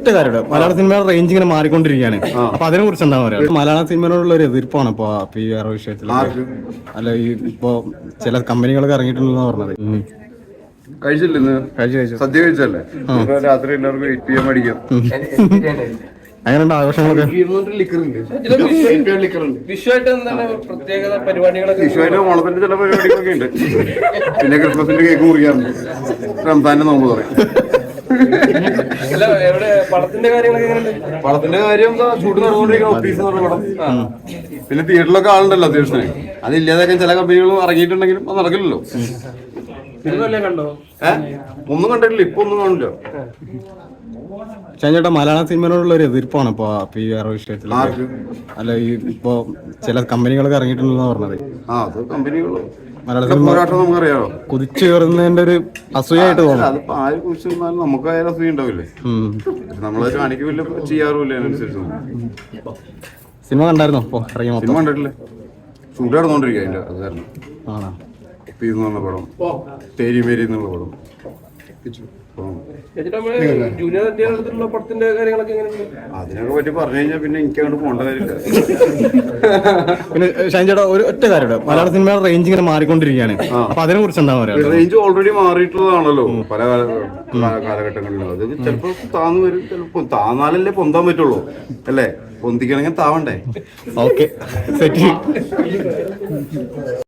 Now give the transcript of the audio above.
ഒറ്റ കാര്യമാണ് മലയാള സിനിമയുടെ റേഞ്ച് ഇങ്ങനെ മാറിക്കൊണ്ടിരിക്കുകയാണ്. അപ്പൊ അതിനെ കുറിച്ച് എന്താ പറയാ മലയാള സിനിമയോടുള്ള ഒരു എതിർപ്പാണ് ഇപ്പൊ പി ഈ വേറെ വിഷയത്തിൽ അല്ല ഈ ഇപ്പൊ ചില കമ്പനികളൊക്കെ ഇറങ്ങിയിട്ടുണ്ടെന്ന് പറഞ്ഞത്. ഉം. കഴിച്ചില്ല ഇന്ന്? കഴിച്ചു കഴിച്ചു. സദ്യ കഴിച്ചല്ലേ ഇപ്പൊ രാത്രി എല്ലാവർക്കും എയ്റ്റ് പി എം അടിക്കാം അങ്ങനെയുണ്ട് ആഘോഷങ്ങളൊക്കെ വിഷുവായിട്ട് ഓണത്തിന്റെ ചില പരിപാടികളൊക്കെ ഉണ്ട്. പിന്നെ ക്രിസ്മസിന്റെ കേക്ക് മുറിക്കാറുണ്ട്. റംസാന്റെ നോമ്പ് പറയും. പടത്തിന്റെ കാര്യങ്ങളൊക്കെ എങ്ങനെയുണ്ട്? പടത്തിന്റെ കാര്യം ഷൂട്ട് നടന്നുകൊണ്ടിരിക്കുന്ന ഓഫീസ് പടം. പിന്നെ തിയേറ്ററിലൊക്കെ ആളുണ്ടല്ലോ അത്യാവശ്യം അതില്ലാതെ ചില കമ്പനികളും ഇറങ്ങിയിട്ടുണ്ടെങ്കിലും അത് നടക്കില്ലല്ലോ. ഒന്നും കണ്ടിട്ടില്ല ഇപ്പൊ ഒന്നും കാണില്ല. ചേട്ടാ മലയാള സിനിമയോടുള്ള ഒരു എതിർപ്പാണ് ഇപ്പൊ പി ആർ വേറെ വിഷയത്തിൽ അല്ല ഈ ഇപ്പൊ ചില കമ്പനികളൊക്കെ ഇറങ്ങിയിട്ടുണ്ടെന്ന് പറഞ്ഞത്. ആ അത് സിനിമ പോരാട്ടം നമുക്കറിയാമോ കുതിച്ചു കയറുന്നതിന്റെ ഒരു അസൂയായിട്ട് തോന്നുന്നു അതിപ്പോ ആര് കുറിച്ച് നിന്നാലും നമുക്കായാലും അസൂയ ഉണ്ടാവില്ലേ? നമ്മളത് കാണിക്കില്ല ചെയ്യാറുമില്ല അതിനനുസരിച്ച്? സിനിമ കണ്ടായിരുന്നോ? ഇപ്പൊ ഇറങ്ങി സിനിമ കണ്ടിട്ടില്ലേ? ഷൂട്ട് നടന്നുകൊണ്ടിരിക്കുക അതിന്റെ അത് കാരണം. ആണോ? എന്ന് പറഞ്ഞ പടം. തേരി മേരി എന്നുള്ള പടം. ജൂനിയർ പടത്തിന്റെ കാര്യങ്ങളൊക്കെ അതിനൊക്കെ പറ്റി പറഞ്ഞു കഴിഞ്ഞാൽ പിന്നെ എനിക്ക് അങ്ങോട്ട് പോകേണ്ട കാര്യമില്ല. പിന്നെ ഷൈൻ ചേട്ടാ ഒരു ഒറ്റ കാര്യം മലയാള സിനിമയുടെ റേഞ്ച് ഇങ്ങനെ മാറിക്കൊണ്ടിരിക്കുകയാണ്. അപ്പൊ അതിനെ കുറിച്ച് എന്താ പറയുക റേഞ്ച് ഓൾറെഡി മാറിയിട്ടുള്ളതാണല്ലോ. പല കാല കാല- കാലഘട്ടങ്ങളിലും. അത് ചിലപ്പോ താന്നു വരും ചിലപ്പോ താന്നാലല്ലേ പൊന്താൻ പറ്റുള്ളൂ. അല്ലേ? പൊന്തിക്കണമെങ്കിൽ താവണ്ടേ? ഓക്കെ. സെറ്റ്.